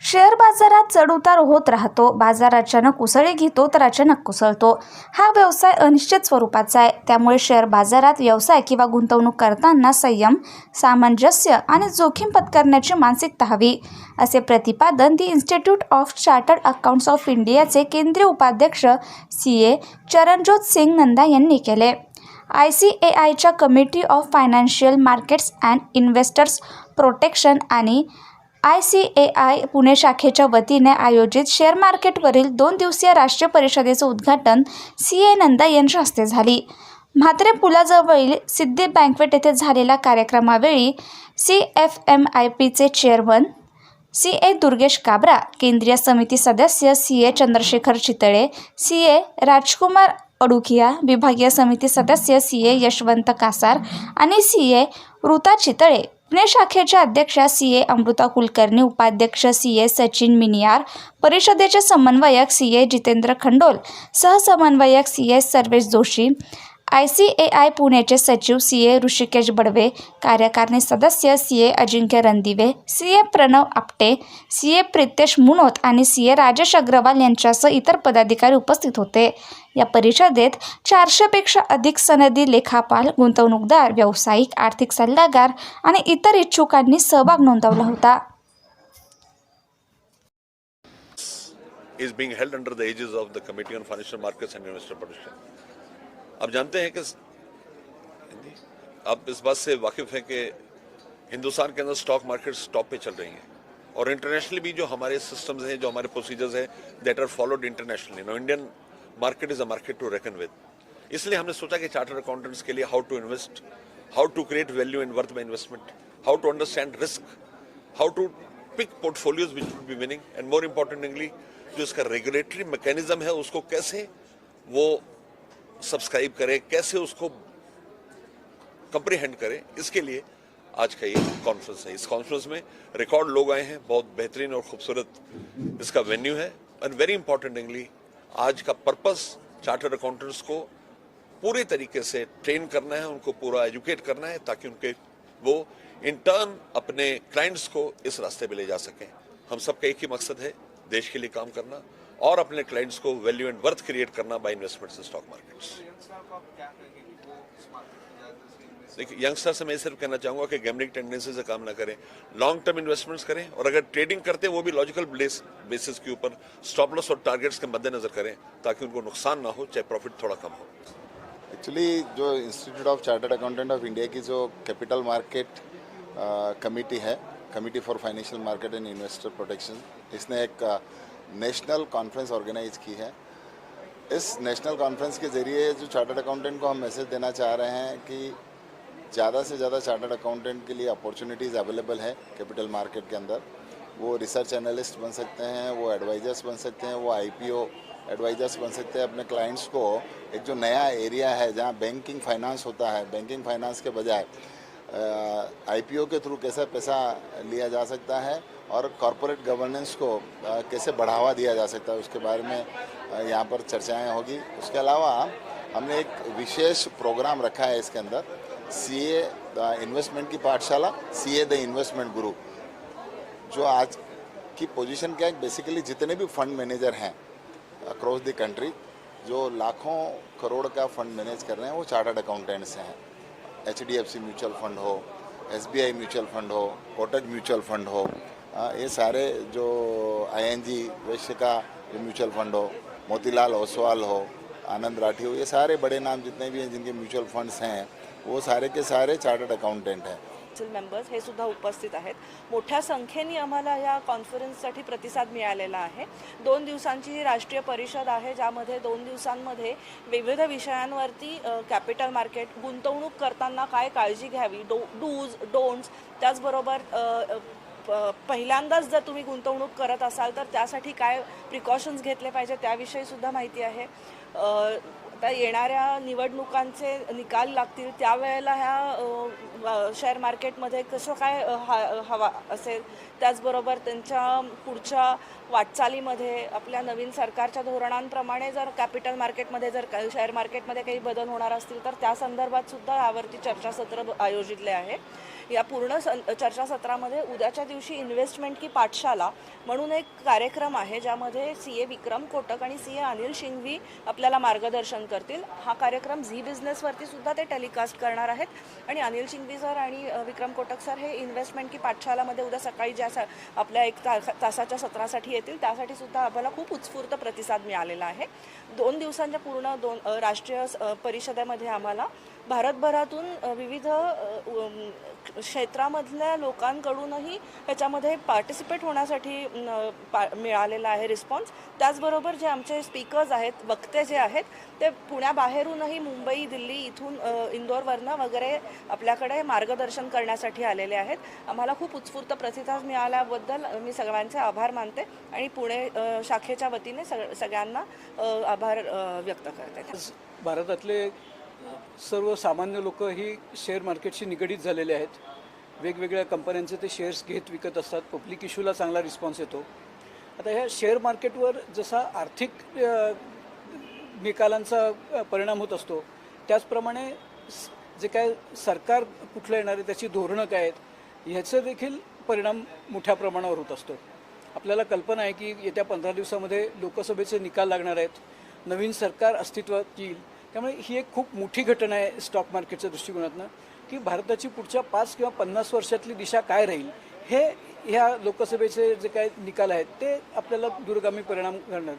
Share बाजारात चढउतार होत राहतो बाजार अचानक उसळी घेतो तर अचानक कुसळतो. हा व्यवसाय अनिश्चित स्वरूपाचा आहे. त्यामुळे शेअर बाजारात व्यवसाय किंवा गुंतवणूक करताना संयम सामंजस्य आणि जोखीम पत्करण्याची मानसिकता हवी असे प्रतिपादन the institute of chartered accountants of इंडियाचे केंद्रीय उपाध्यक्ष सी ए चरणजोत सिंग नंदा यांनी केले. आय सी ए आयच्या committee of financial markets and investors protection आणि I C A I Pune शाखेच्या वतीने आयोजित शेअर मार्केटवरील दोन दिवसीय राष्ट्रीय परिषदेचं उद्घाटन सी ए नंदा यांच्या हस्ते झाली. म्हात्रे पुलाजवळील सिद्धी बँकवेट येथे झालेल्या कार्यक्रमावेळी सी एफ एम आय पीचे chairman C A Durgesh Kabra केंद्रीय समिती सदस्य C A Chandrashekhar Chitale C A Rajkumar Adukhia विभागीय समिती सदस्य सी ए यशवंत कासार आणि सी ए ऋता चितळे पुणे शाखेच्या अध्यक्षा सी ए अमृता कुलकर्णी उपाध्यक्ष सी ए सचिन मिनियार परिषदेचे समन्वयक C A Jitendra Khandol सहसमन्वयक C A Sarvesh Joshi I C A I पुणेचे सचिव सी ए ऋषिकेश बडवे कार्यकारणी सदस्य C A Ajinkya Randive C A Pranav Apte C A Pritesh Munot आणि सी ए राजेश अग्रवाल यांच्यासह इतर पदाधिकारी उपस्थित होते या परिषदेत चारशेपेक्षा अधिक सनदी लेखापाल गुंतवणूकदार व्यावसायिक आर्थिक सल्लागार आणि इतर इच्छुकांनी सहभाग नोंदवला होता is being held under the aegis of the Committee on Financial Markets and Investor Protection. आप जानते हैं कि? आप इस बात से वाकिफ हैं कि हिंदुस्तान के अंदर स्टॉक मार्केट्स टॉप पे चल रही हैं और इंटरनेशनली भी जो हमारे सिस्टम्स हैं, जो हमारे प्रोसीजर्स हैं that are followed internationally no Indian market is a market to reckon with इसलिए हमने सोचा कि चार्टर्ड अकाउंटेंट्स के लिए how to invest how to create value in worth by investment how to understand risk how to pick portfolios which will be winning and more importantly जो इसका regulatory mechanism है, उसको कैसे वो सब्सक्राइब करें, कैसे उसको कंप्रीहेंड करें, इसके लिए आज का ये कॉन्फ्रेंस है। इस कॉन्फ्रेंस में रिकॉर्ड लोग आए हैं, बहुत बेहतरीन और खूबसूरत इसका वेन्यू है। एंड वेरी इंपॉर्टेंटली आज का पर्पस चार्टर्ड अकाउंटेंट्स को पूरे तरीके से ट्रेन करना है, उनको पूरा एजुकेट करना है, ताकि उनके वो इन टर्न अपने क्लाइंट्स को इस रास्ते पे ले जा सकें। हम सबका एक ही मकसद है, देश के लिए काम करना। और अपने क्लाइंट्स को वैल्यू एंड वर्थ क्रिएट करना by investments in stock markets देखिए यंगस्टर से मैं सिर्फ़ कहना चाहूँगा कि गैमलिंग टेंडेंसी से काम ना करें लॉन्ग टर्म इन्वेस्टमेंट्स करें, और अगर ट्रेडिंग करते हैं, वो भी लॉजिकल बेसिस के ऊपर स्टॉप लॉस और टारगेट्स के मद्देनजर करें, ताकि उनको नुकसान ना हो, चाहे प्रॉफिट थोड़ा कम हो। एक्चुअली जो institute of chartered accountant of India की जो कैपिटल मार्केट कमेटी है committee for financial market and investor protection इसने एक नेशनल कॉन्फ्रेंस ऑर्गेनाइज की है। इस नेशनल कॉन्फ्रेंस के ज़रिए जो चार्टर्ड अकाउंटेंट को हम मैसेज देना चाह रहे हैं कि ज़्यादा से ज़्यादा चार्टर्ड अकाउंटेंट के लिए अपॉर्चुनिटीज़ अवेलेबल है कैपिटल मार्केट के अंदर। वो रिसर्च एनालिस्ट बन सकते हैं, वो एडवाइजर्स बन सकते हैं, वो आईपीओ एडवाइजर्स बन सकते हैं, अपने क्लाइंट्स को एक जो नया एरिया है जहाँ बैंकिंग फाइनेंस होता है, बैंकिंग फाइनेंस के बजाय आईपीओ के थ्रू कैसे पैसा लिया जा सकता है और कॉरपोरेट गवर्नेंस को कैसे बढ़ावा दिया जा सकता है, उसके बारे में यहाँ पर चर्चाएँ होगी। उसके अलावा, हमने एक विशेष प्रोग्राम रखा है इसके अंदर सी ए इन्वेस्टमेंट की पाठशाला सी ए द इन्वेस्टमेंट गुरु जो आज की पोजीशन क्या है बेसिकली जितने भी फंड मैनेजर हैं अक्रॉस द कंट्री जो लाखों करोड़ का फंड मैनेज कर रहे हैं, वो चार्टर्ड अकाउंटेंट्स हैं। H D F C mutual fund हो S B I mutual fund हो कोटक म्यूचुअल फंड हो ये सारे जो आई एन जी वैश्य का जो म्यूचुअल फंड हो मोतीलाल ओसवाल हो आनंद राठी हो ये सारे बड़े नाम जितने भी हैं जिनके म्यूचुअल फंड्स हैं वो सारे के सारे चार्टर्ड अकाउंटेंट हैं। काउन्सिल मेंबर्स हे सुद्धा उपस्थित आहेत. मोठ्या संख्येने आम्हाला या कॉन्फरन्ससाठी प्रतिसाद मिळालेला आहे. दोन दिवसांची ही राष्ट्रीय परिषद आहे ज्यामध्ये दोन दिवसांमध्ये विविध विषयांवरती कॅपिटल मार्केट गुंतवणूक करताना काय काळजी घ्यावी डो डूज डोंट्स त्याचबरोबर पहिल्यांदाच जर तुम्ही गुंतवणूक करत असाल तर त्यासाठी काय प्रिकॉशन्स घेतले पाहिजे त्याविषयी सुद्धा माहिती आहे. आता येणाऱ्या निवडणुकांचे निकाल लागतील त्यावेळेला ह्या शेअर मार्केटमध्ये कसं काय हा- हवा असेल त्याचबरोबर त्यांच्या पुढच्या वाटचालीमध्ये आपल्या नवीन सरकारच्या धोरणांप्रमाणे जर कॅपिटल मार्केटमध्ये जर का शेअर मार्केटमध्ये काही बदल होणार असतील तर त्या संदर्भात सुद्धा यावरती चर्चासत्र आयोजितले आहे. या पूर्ण सं चर्चासत्रामध्ये उद्याच्या दिवशी इन्व्हेस्टमेंट की पाठशाला म्हणून एक कार्यक्रम आहे ज्यामध्ये सी ए विक्रम कोटक आणि सी ए अनिल शिंगवी आपल्याला मार्गदर्शन करतील. हा कार्यक्रम झी बिझनेसवरती सुद्धा ते टेलिकास्ट करणार आहेत. आणि अनिल शिंगवी सर आणि विक्रम कोटक सर हे इन्व्हेस्टमेंट की पाठशालामध्ये उद्या सकाळी ज्या आपल्या एक ता तासाच्या सत्रासाठी येतील त्यासाठी सुद्धा आम्हाला खूप उत्स्फूर्त प्रतिसाद मिळालेला आहे. दोन दिवसांच्या पूर्ण दोन राष्ट्रीय परिषदेमध्ये आम्हाला भारतभरातून विविध क्षेत्रामधल्या लोकांकडूनही ह्याच्यामध्ये पार्टिसिपेट होण्यासाठी पा मिळालेला आहे रिस्पॉन्स त्याचबरोबर जे आमचे स्पीकर्स आहेत वक्ते जे आहेत ते पुण्याबाहेरूनही मुंबई दिल्ली इथून इंदोरवरनं वगैरे आपल्याकडे मार्गदर्शन करण्यासाठी आलेले आहेत. आम्हाला खूप उत्स्फूर्त प्रतिसाद मिळाल्याबद्दल मी सगळ्यांचे आभार मानते आणि पुणे शाखेच्या वतीने सग सगळ्यांना आभार व्यक्त करते. भारतातले सर्वसामान्य लोक ही शेअर मार्केटशी निगडीत झालेले आहेत. वेगवेगळ्या कंपन्यांचे ते शेअर्स घेत विकत असतात. पब्लिक इश्यूला चांगला रिस्पॉन्स येतो. आता ह्या शेअर मार्केटवर जसा आर्थिक निकालांचा परिणाम होत असतो. त्याचप्रमाणे जे काय सरकार कुठलं येणार आहे त्याची धोरणं काय आहेत ह्याचं देखील परिणाम मोठ्या प्रमाणावर होत असतो. आपल्याला कल्पना आहे की येत्या पंधरा दिवसामध्ये लोकसभेचे निकाल लागणार आहेत नवीन सरकार अस्तित्वात येईल. त्यामुळे ही एक खूप मोठी घटना आहे स्टॉक मार्केटच्या दृष्टिकोनातनं की भारताची पुढच्या पाच किंवा पन्नास वर्षातली दिशा काय राहील हे ह्या लोकसभेचे जे काय निकाल आहेत ते आपल्याला दूरगामी परिणाम करणार